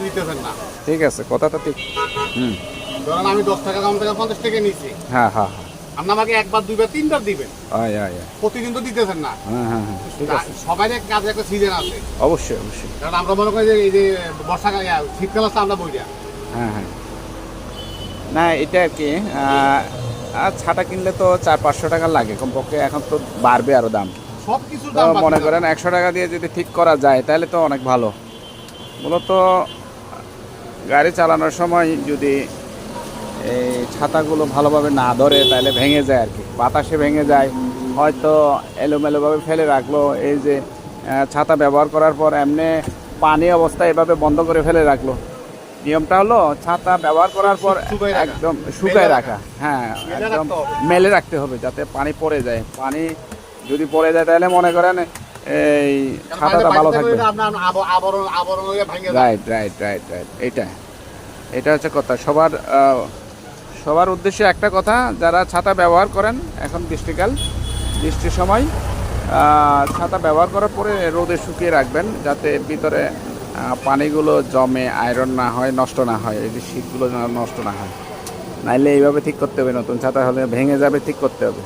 দিতেছেন না। ঠিক আছে কথাটা ঠিক। হুম। ধরেন আমি দশ টাকা দাম থেকে পঞ্চাশ টাকা নিচ্ছি হ্যাঁ হ্যাঁ হ্যাঁ। আপনি আমাকে একবার দুইবার তিনবার দিবেন। আয় আয় আয়। প্রতিদিন তো দিতেছেন না। হ্যাঁ হ্যাঁ হ্যাঁ ঠিক আছে। সবাই কাজে একটা সিজন আছে। অবশ্যই অবশ্যই। কারণ আমরা মনে করি যে এই যে বর্ষাকাল ইয়া, শীতকাল আসছে আমরা বইটা হ্যাঁ হ্যাঁ। না এটা আর কি আহ, আর ছাটা কিনলে তো চার পাঁচশো টাকা লাগে। কমপক্ষে এখন তো বাড়বে আরও দাম। সব তো দাম মনে। করেন একশো টাকা দিয়ে যদি ঠিক করা যায় তাহলে তো অনেক ভালো। মূলত গাড়ি চালানোর সময় যদি এই ছাতাগুলো ভালোভাবে না ধরে তাহলে ভেঙে যায় আর কি। বাতাসে ভেঙে যায়। হয়তো এলোমেলোভাবে ফেলে রাখল। এই যে ছাতা ব্যবহার করার পর এমনি পানি অবস্থা এভাবে বন্ধ করে ফেলে রাখল। নিয়মটা হলো ছাতা ব্যবহার করার পর একদম শুকায় রাখা। হ্যাঁ একদম মেলে রাখতে হবে যাতে পানি পড়ে যায়। পানি যদি পড়ে যায় তাহলে মনে করেন এই ছাতাটা ভালো থাকবে। রাইট রাইট রাইট রাইট এইটা এটা হচ্ছে কথা। সবার সবার উদ্দেশ্যে একটা কথা যারা ছাতা ব্যবহার করেন এখন বৃষ্টিকাল বৃষ্টির সময় ছাতা ব্যবহার করার পরে রোদে শুকিয়ে রাখবেন যাতে ভিতরে পানিগুলো জমে আয়রন না হয় নষ্ট না হয় এই যে শীতগুলো নষ্ট না হয়। নাইলে এইভাবে ঠিক করতে হবে নতুন ছাতা হলে ভেঙে যাবে ঠিক করতে হবে।